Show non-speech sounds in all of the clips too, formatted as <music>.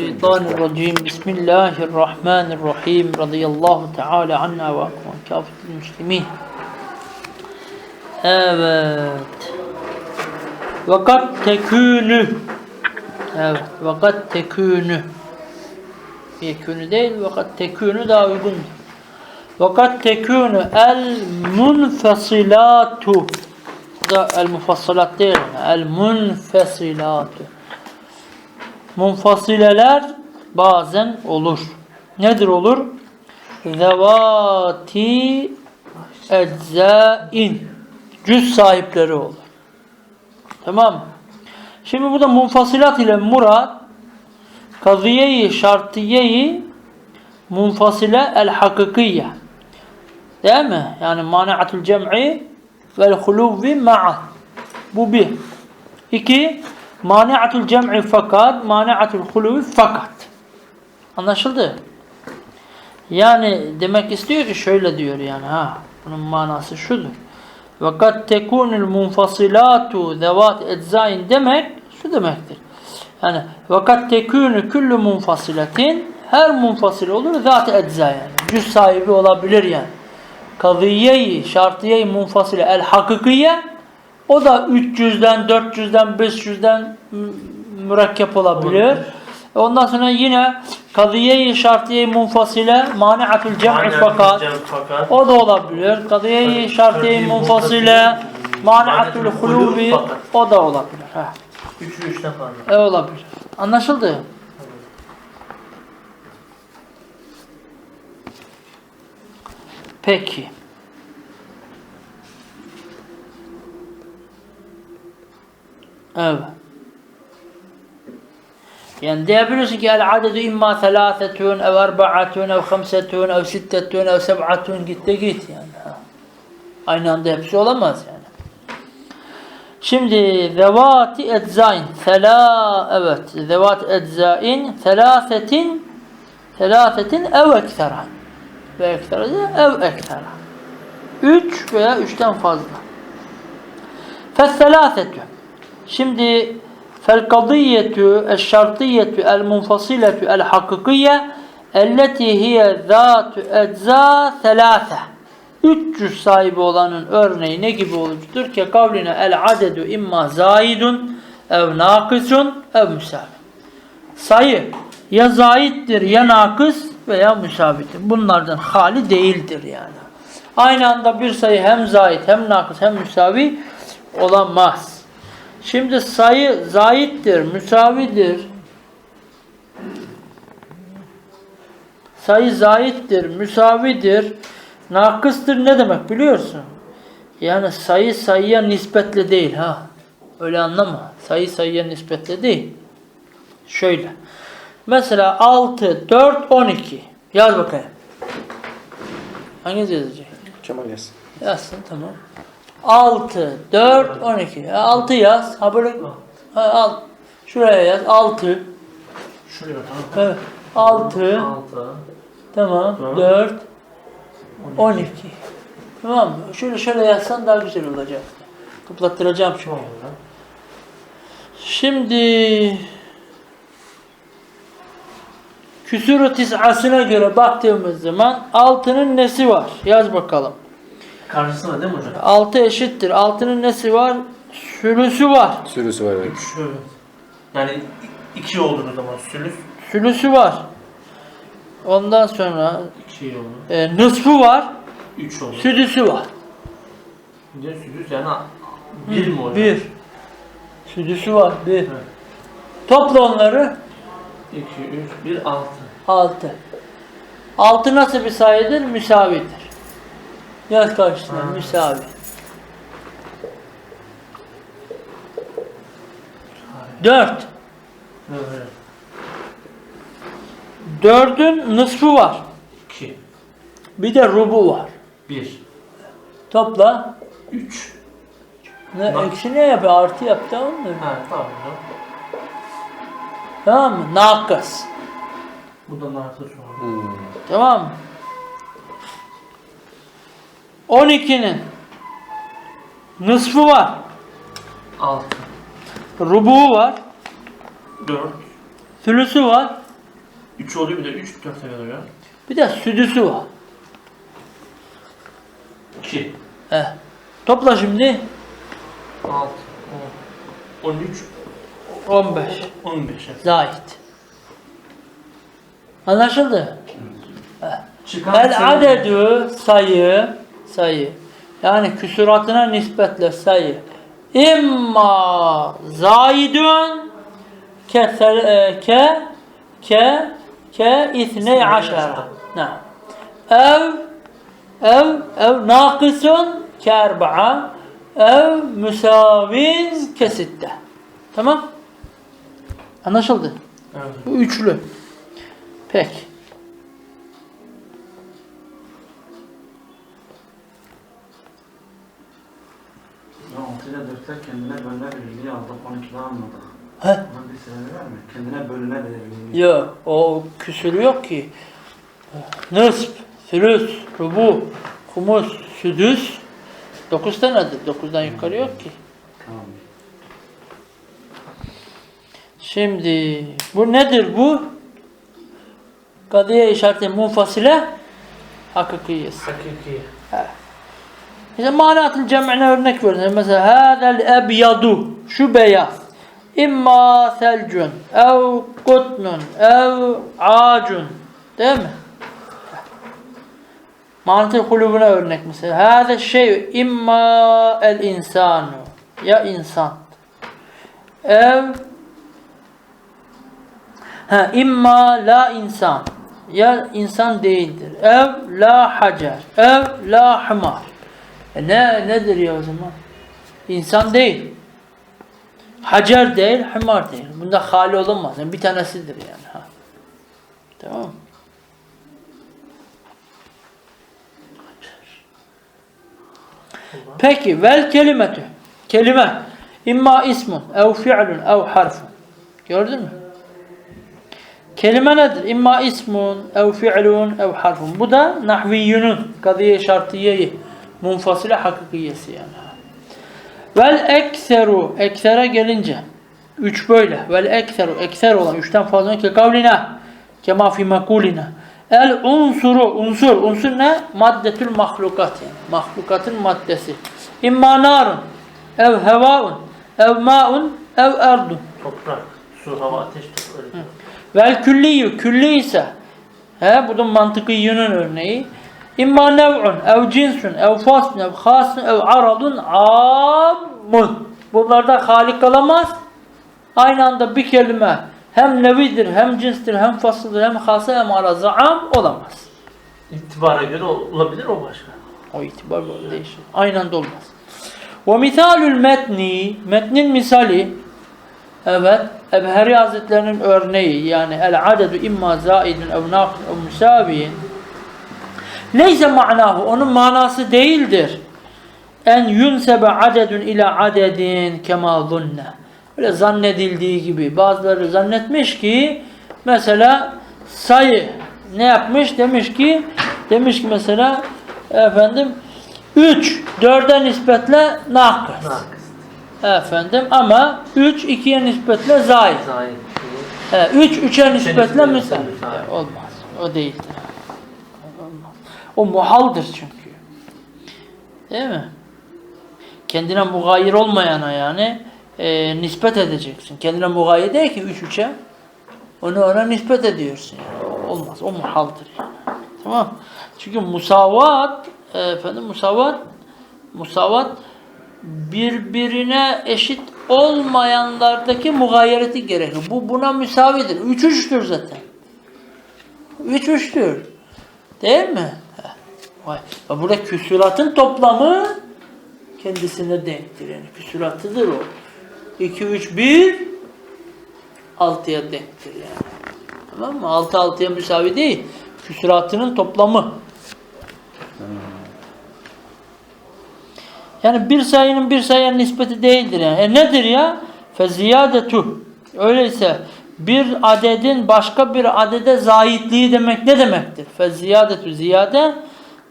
Mineşşeytanirracim. Bismillahirrahmanirrahim. Radıyallahu Teala anna ve akvan kafir müslimin. Evet. Vakat tekünü. Evet. Vakat tekünü. Yekünü değil. Vakat tekünü daha uygun. Vakat tekünü el munfasilatu. Da el mufassalat değil. El munfasilatu. Munfasileler bazen olur. Nedir olur? Zevati eczain. Cüz sahipleri olur. Tamam? Şimdi burada munfasilat ile murat kaziyeyi şartiyeyi munfasile el hakikiye. Değil mi? Yani maniatul cem'i vel huluvvi ma'a. Bu bir. İki, maniatul cem'i fakat, maniatul huluvvi fakat. Anlaşıldı? Yani demek istiyor ki şöyle diyor yani ha. Bunun manası şudur. Ve kad tekunul munfasilatu zevat eczain demek şu demektir. Yani ve kad tekunu kullu munfasiletin her munfasile olur zat ecza yani. Cüz sahibi olabilir yani. Kaziyeyi, şartiyeyi munfasile el hakikiye o da 300'den, 400'den, 500'den mürekkep olabilir. Ondan sonra yine kaziyeyi şartiyeyi munfasile maniatul cem'i fakat o da olabilir. Kadiye-i şartiye munfasile maniatul hulubi o da olabilir. Ha. üçü üçten fazla. E olabilir. Anlaşıldı? Peki. Evet. Yani diyebilirsin ki el adedu imma thelâthetun ev erba'atun ev khamsetun ev sittetun ev seb'atun git git yani. Aynı anda hepsi olamaz yani. Şimdi zevati eczain thela evet zevat eczain thelâthetin thelâthetin ev eksera ve eksera ev eksera. Üç veya üçten fazla. Fesselâthetü Şimdi felkadiyetu eşşartiyetu el munfasiletu el hakikiye elleti hiye zatu ecza thelâfe. 300 sahibi olanın örneği ne gibi olucudur ki kavline el adedu imma zaidun ev nakisun ev müsavi. Sayı ya zaittir ya nakıs veya müsabittir. Bunlardan hali değildir yani. Aynı anda bir sayı hem zait hem nakıs hem müsavi olamaz. Şimdi sayı zaittir, müsavidir. Sayı zaittir, müsavidir. Nakıstır ne demek biliyorsun? Yani sayı sayıya nispetle değil ha. Öyle anlama. Sayı sayıya nispetle değil. Şöyle. Mesela 6, 4, 12. Yaz bakayım. Hangisi yazacak? Kemal yazsın. Yazsın tamam. 6, 4, 12. 6 yaz. Ha böyle ha, al. Şuraya yaz. 6. Şuraya tamam. Evet. 6. Altı. Tamam. Tamam. 4. 12. Tamam mı? Şöyle şöyle yazsan daha güzel olacak. Toplattıracağım şimdi. Tamam. Şimdi küsuru tis'asına göre baktığımız zaman altının nesi var? Yaz bakalım. Karşısına değil mi hocam? 6 eşittir. Altının nesi var? Sülüsü var. Sürüsü var evet. Şöyle. Yani i- iki oldu o zaman sülüs. Sülüsü var. Ondan sonra İki oldu. e, nısfı var. Üç oldu. Südüsü var. Bir de sülüs yani bir mi hocam? Bir. Südüsü var. Bir. Evet. Topla onları. İki, üç, bir, altı. 6. 6 nasıl bir sayıdır? Müsavidir. Ha. müsavi. Dört. Evet. Dördün nısfı var. İki, Bir de rubu var. bir, Topla. üç. Ne, Bak. eksi ne yapıyor? Artı yap tamam mı? Ha tamam. Tamam mı? Nakıs. Bu da şu an. Hmm. Tamam mı? 12'nin nısfı var. Altı, Rubuğu var. dört, Sülüsü var. 3 oluyor bir de 3 4'e geliyor. Bir de südüsü var. 2, He. Topla şimdi 6, 10, 13, 15. 15. Zahid. Anlaşıldı? Çıkan El adedü sayı sayı. Yani küsuratına nispetle sayı. İmma zaidun ke e, ke ke ke ithney aşara. ev ev ev nakisun ke erba'a. Ev müsavin ke sitte. Tamam? Anlaşıldı. Evet. bu üçlü. Peki 6 ile 4'ler kendine bölünebilirliği aldık 12'de almadık. He? Bunun bir sebebi var mı? Kendine bölünebilirliği. Yok, o küsürü yok ki. Nısf, sülüs, rubu, humus, südüs. Dokuz tanedir. Dokuzdan yukarı yok ki. Tamam. Şimdi bu nedir bu? Kadiye işareti munfasile hakikiyesi. Hakiki. İşte manatıl cem'ine örnek verin. Mesela hâzel ebyadu şu beyaz. İmma selcun ev kutnun ev acun değil mi? Manatıl kulübüne örnek mesela. Hâzel şey imma el insanu ya insan. Ev ha, imma la insan ya insan değildir. Ev la hacer. Ev la himar. E ne nedir ya o zaman? İnsan değil. Hacer değil, himar değil. Bunda hali olamaz. Yani bir tanesidir yani. Ha. Tamam mı? Peki vel kelimetü. Kelime. İmma ismun, ev fi'lun, ev harfun. Gördün mü? Kelime nedir? İmma ismun, ev fi'lun, ev harfun. Bu da nahviyyunun, kadiye şartiyeyi, munfasile hakikiyesi yani. Vel ekseru, eksere gelince, üç böyle. Vel ekseru, ekser olan, üçten fazla ki kavlina, kema fi makulina. El unsuru, unsur, unsur ne? Maddetül mahlukat yani. Mahlukatın maddesi. İmma narun, ev hevaun, ev maun, ev erdun. Toprak, su, hava, ateş, öyle. Vel külliyyü, külli ise he, bu da mantıkiyyünün örneği. İmma nev'un, ev cinsun, ev faslun, ev hasun, ev aradun, ammun. Bunlarda halik olamaz. Aynı anda bir kelime hem nevidir, hem cinstir, hem fasıldır, hem hası, hem arazı, am olamaz. İtibara göre ol- olabilir o başka. O itibar böyle değişir. Aynı anda olmaz. Ve misalül metni, metnin misali, evet, Ebheri Hazretlerinin örneği, yani el adedu imma zaidun ev naqin ev müsaviyin, neyse manahu, onun manası değildir. En yunsebe adedun ila adedin kema zunne. Öyle zannedildiği gibi. Bazıları zannetmiş ki mesela sayı ne yapmış? Demiş ki demiş ki mesela efendim 3 4'e nispetle nakıs. Efendim ama 3 2'ye nispetle zayid. Zahid. 3 3'e nispetle müsait. Olmaz. O değildir. O muhaldır çünkü. Değil mi? Kendine mugayir olmayana yani e, nispet edeceksin. Kendine mugayir değil ki 3 3'e. Onu ona nispet ediyorsun yani. Olmaz. O muhaldır yani. Tamam. Çünkü musavat efendim musavat musavat birbirine eşit olmayanlardaki mugayereti gerekir. Bu buna müsavidir. Üç üçtür zaten. Üç üçtür. Değil mi? Vay. Burada küsuratın toplamı kendisine denktir. Yani küsuratıdır o. 2, 3, 1 6'ya denktir yani. Tamam mı? 6 6'ya müsavi değil. Küsuratının toplamı. Yani bir sayının bir sayının nispeti değildir yani. E nedir ya? Feziyadetu. Öyleyse bir adedin başka bir adede zahitliği demek ne demektir? Feziyadetu ziyade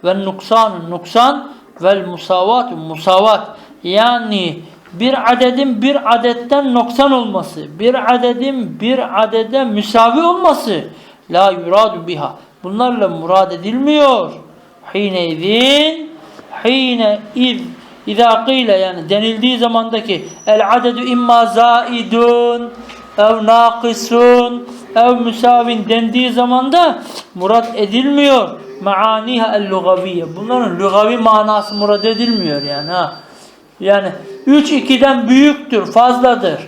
ve nuksanun nuksan vel musavatu musavat. Yani bir adedin bir adetten noksan olması, bir adedin bir adede müsavi olması La yuradu biha. Bunlarla murad edilmiyor. Hine izin hine iz İza kıyle yani denildiği zamandaki el adedu imma zaidun ev nakisun ev müsavin dendiği zamanda murad edilmiyor. Maaniha el lugaviye. Bunların lugavi manası murad edilmiyor yani ha. Yani 3 2'den büyüktür, fazladır.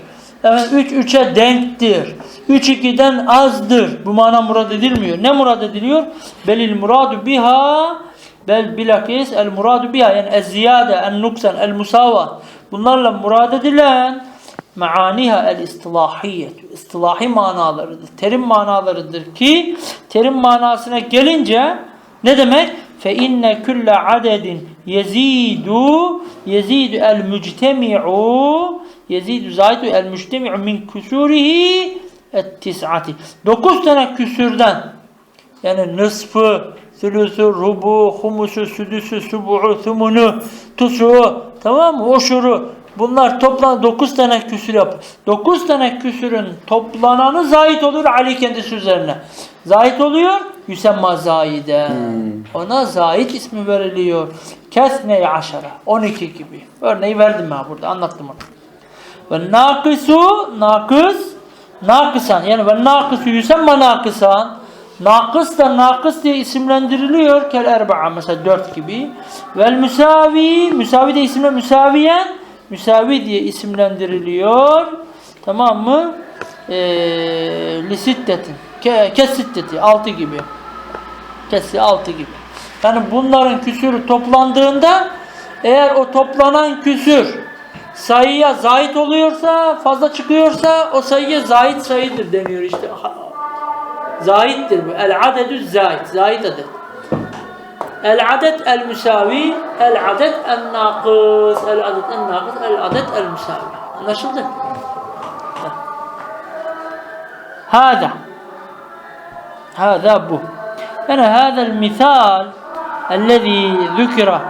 Evet 3 3'e denktir. 3 2'den azdır. Bu mana murad edilmiyor. Ne murad ediliyor? Belil muradu biha bel bilakis el muradu biha yani ez ziyade, en nuksan, el musavat. Bunlarla murad edilen maaniha el istilahiyet. İstilahi manalarıdır. Terim manalarıdır ki terim manasına gelince ne demek? Fe inne kulle adedin yezidu yezidu el müctemi'u yezidu zaidu el müctemi'u min kusurihi et tis'ati. Dokuz tane küsürden yani nısfı, sülüsü, rubu, humusu, südüsü, subu'u, thumunu, tusu, tamam mı? Oşuru. Bunlar toplam 9 tane küsür yap. 9 tane küsürün toplananı zahit olur Ali kendisi üzerine. Zahit oluyor, yüsemma zahide. Ona zahit ismi veriliyor. Kesne aşara. 12 gibi. Örneği verdim ben burada. Anlattım onu. Ve nakisu, nakıs, nakısan. Yani ve nakisu yüsemma nakısan. Nakıs da nakıs diye isimlendiriliyor. Kel erba'a mesela dört gibi. Vel müsavi, müsavi de isimle müsaviyen, müsavi diye isimlendiriliyor. Tamam mı? Ee, lisittetin. Ke, kesitteti, altı gibi. Kesi altı gibi. Yani bunların küsürü toplandığında eğer o toplanan küsür sayıya zahit oluyorsa, fazla çıkıyorsa o sayıya zahit sayıdır deniyor işte. Zahittir bu. El adedü zahit. Zahit adet. El adet el müsavi, el adet el nakıs, el adet el nakıs, el adet el müsavi. Anlaşıldı? Hada. Hâzâ bu. Yani hâzel misal ellezî zükira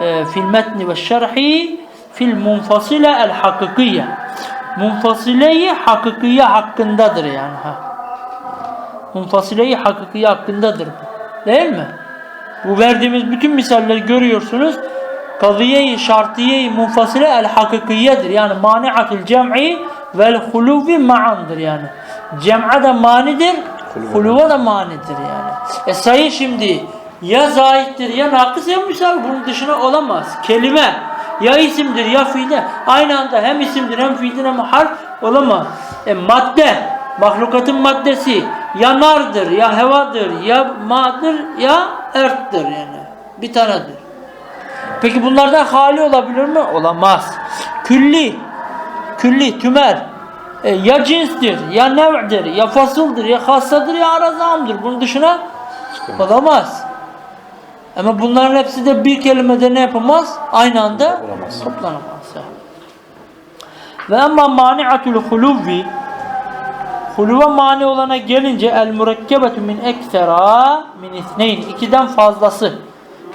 e, fil metni ve şerhi fil munfasile el hakikiye. Munfasileyi hakikiye hakkındadır yani. Ha. Munfasileyi hakikiye hakkındadır. Değil mi? Bu verdiğimiz bütün misalleri görüyorsunuz. Kadiye-i şartiye-i munfasile el hakikiyedir. Yani mani'atul cem'i vel huluvi ma'andır yani. Cem'a da manidir, huluva da manidir yani. E sayı şimdi ya zahittir ya nakıs ya müsavi bunun dışına olamaz. Kelime ya isimdir ya fiildir. Aynı anda hem isimdir hem fiildir hem harf olamaz. E madde, mahlukatın maddesi ya nardır ya hevadır ya ma'dır ya erttir yani. Bir tanedir. Peki bunlardan hali olabilir mi? Olamaz. Külli, külli, tümer. E, ya cinstir, ya nev'dir, ya fasıldır, ya hassadır, ya arazamdır. Bunun dışına olamaz. Ama bunların hepsi de bir kelimede ne yapamaz? Aynı anda Olamaz. toplanamaz. Ve emma mani'atul huluvvi Huluva mani olana gelince el mürekkebetu min eksera min isneyn. İkiden fazlası.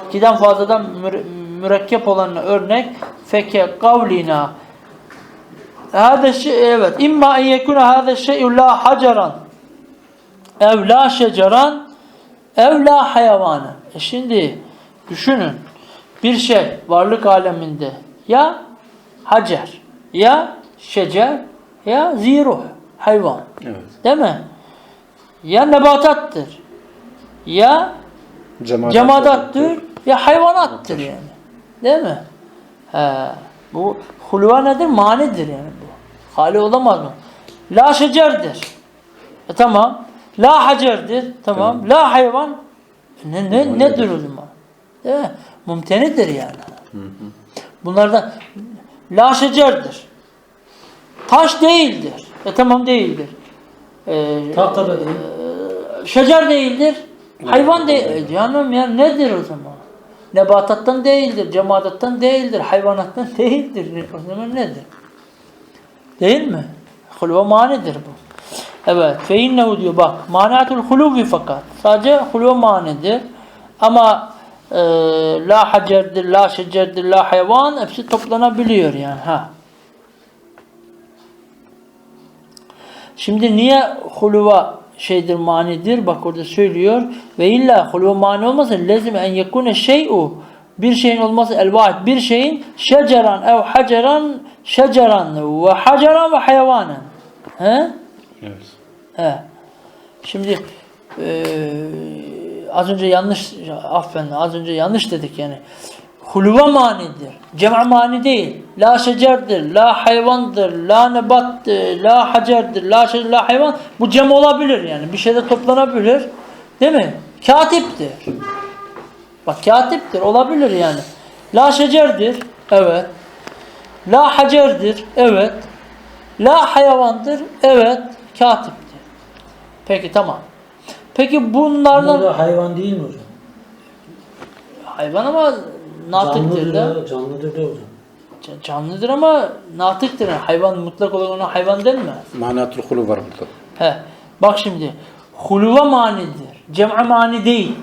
İkiden fazladan müre- mürekkep olanına örnek feke kavlina Hada şey evet. İmma en yekune hada şey'u la haceran ev la şeceran ev la hayvanı. E şimdi düşünün. Bir şey varlık aleminde ya hacer ya şecer ya ziruh hayvan. Evet. Değil mi? Ya nebatattır. Ya Cemaat cemadattır ya hayvanattır yani. Değil mi? He. Bu hulva nedir? Manidir yani. Hali olamaz mı? La şecerdir. E tamam. La hacerdir. Tamam. La hayvan. Ne, ne, nedir o zaman? Değil mi? Mumtenidir yani. Bunlardan la şecerdir. Taş değildir. E tamam değildir. Ee, Tahta da değil. şecer değildir. Hayvan değil. E canım ya nedir o zaman? Nebatattan değildir, cemadattan değildir, hayvanattan <laughs> değildir. O zaman nedir? Değil mi? Hulva manidir bu. Evet. Fe innehu diyor bak. Maniatul huluvi fakat. Sadece hulva manidir. Ama e, la hacerdir, la şecerdir, la hayvan hepsi toplanabiliyor yani. Ha. Şimdi niye huluva şeydir manidir. Bak orada söylüyor. Ve illa hulve mani olmasa lezim en yekune şey'u bir şeyin olması el vaid bir şeyin şeceran ev haceran şeceran ve haceran ve hayvanen. He? Evet. He. Şimdi eee, az önce yanlış affen az önce yanlış dedik yani. Hulva manidir. Cem'a mani değil. La şecerdir, la hayvandır, la nebattır, la hacerdir, la şecer, la hayvan. Bu cem olabilir yani. Bir şeyde toplanabilir. Değil mi? Katiptir. Bak katiptir. Olabilir yani. La şecerdir. Evet. La hacerdir. Evet. La hayvandır. Evet. Katiptir. Peki tamam. Peki bunlardan Burada hayvan değil mi hocam? hayvan ama natıktır da. Canlıdır, da, hocam. Can- Canlıdır ama natıktır. Yani hayvan mutlak olarak ona hayvan denmez. Manatul hulu var burada. He. Bak şimdi. Huluva manidir. Cem'a mani değil.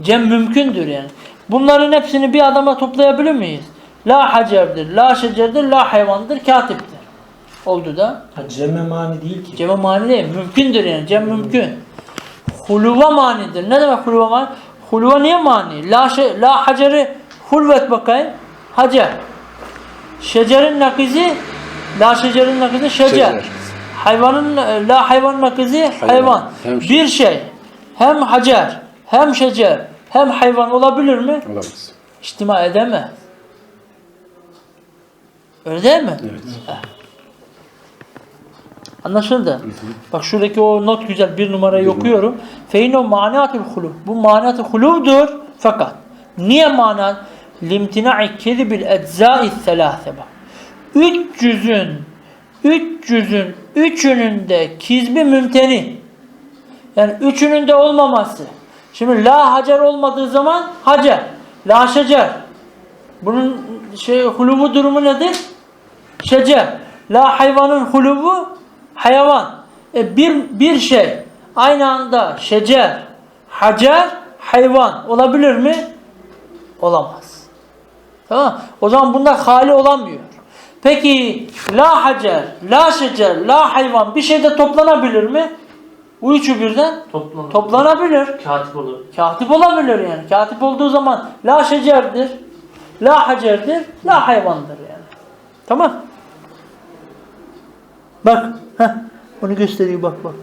Cem mümkündür yani. Bunların hepsini bir adama toplayabilir miyiz? La hacerdir, la şecerdir, la hayvandır, katiptir. Oldu da. Ha, cemme mani değil ki. Cem'e mani değil. Mümkündür yani. Cem mümkün. Huluva manidir. Ne demek huluva mani? Huluva niye mani? La, şey, la haceri hulvet bakayım. Hacer. Şecerin nakizi la şecerin nakizi şecer. Şecer. Hayvanın la hayvan nakizi hayvan. Hem şey- Bir şey hem hacer hem şecer hem hayvan olabilir mi? Olamaz. İçtima edemez. Öyle değil mi? Evet. Anlaşıldı. Bak şuradaki o not güzel bir numarayı okuyorum. Feyno manatul hulub. Bu manatul hulubdur. Fakat niye mana? Limtina'i kezibil eczai selase bak. 300'ün 300'ün üçünün de kizbi mümteni. Yani üçünün de olmaması. Şimdi la hacer olmadığı zaman hacer. La şecer. Bunun şey hulubu durumu nedir? Şecer. La hayvanın hulubu hayvan. E bir, bir şey aynı anda şecer, hacer, hayvan olabilir mi? Olamaz. Tamam O zaman bunlar hali olamıyor. Peki la hacer, la şecer, la hayvan bir şeyde toplanabilir mi? Bu üçü birden Toplanır. toplanabilir. Katip olur. Katip olabilir yani. Katip olduğu zaman la şecerdir, la hacerdir, la hayvandır yani. Tamam. Bak. Heh, onu gösteriyor bak bak.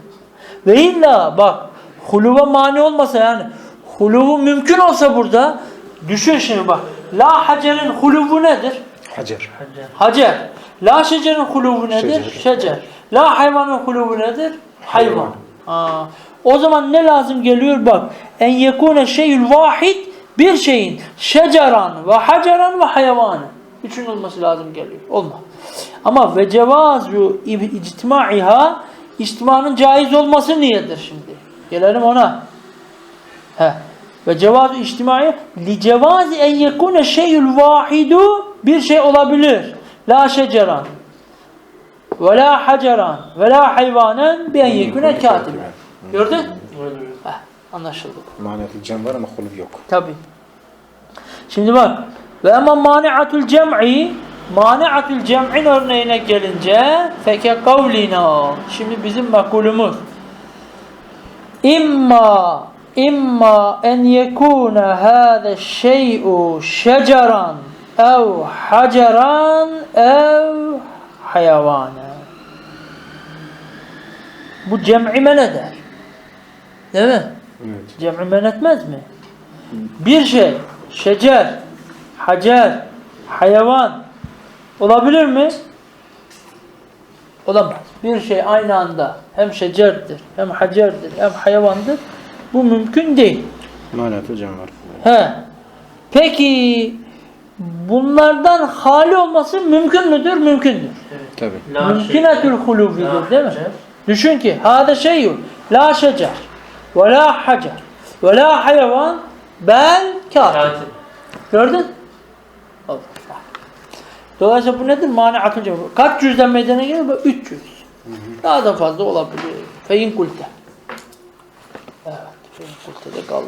Ve illa bak huluva mani olmasa yani huluvu mümkün olsa burada düşün şimdi bak. La hacerin huluvu nedir? Hacer. Hacer. La şecerin huluvu nedir? Şecer. Şecer. La hayvanın huluvu nedir? Hayvan. Hayvan. Aa, o zaman ne lazım geliyor bak. En yekune şeyül vahid bir şeyin şeceran ve haceran ve hayvanı. Üçün olması lazım geliyor. Olmaz. Ama ve cevazu ictimaiha içtimanın caiz olması niyedir şimdi? Gelelim ona. He. Ve cevazu içtimai li cevazi en yekune şeyül vahidu bir şey olabilir. La şeceran ve la haceran ve la hayvanen bi en yekune katiben. Gördün? Heh, anlaşıldı. Manatul cem var ama hulu yok. Tabi. Şimdi bak. Ve ama mani'atul cem'i mani'atul cem'in örneğine gelince feke kavlina. Şimdi bizim makulumuz. İmma imma en yekune hâze şey'u şeceran ev haceran ev hayvana. Bu cem'i men eder. Değil mi? Evet. Cem'i men etmez mi? Bir şey, şecer, hacer, hayvan olabilir mi? Olamaz. Bir şey aynı anda hem şecerdir, hem hacerdir, hem hayvandır. Bu mümkün değil. Manatul cem var. He. Peki bunlardan hali olması mümkün müdür? Mümkündür. Tabi. La Mümkünetül şecer, hulufidir la değil mi? Düşün ki hâde şeyyun la şecer ve la hacer ve la hayvan bel kâtib. Gördün? Dolayısıyla bu nedir? Mani'atul cevap. Kaç cüzden meydana gelir? Bu 300. Daha da fazla olabilir. Feyin kulte. Evet. Feyin kulte de kaldı.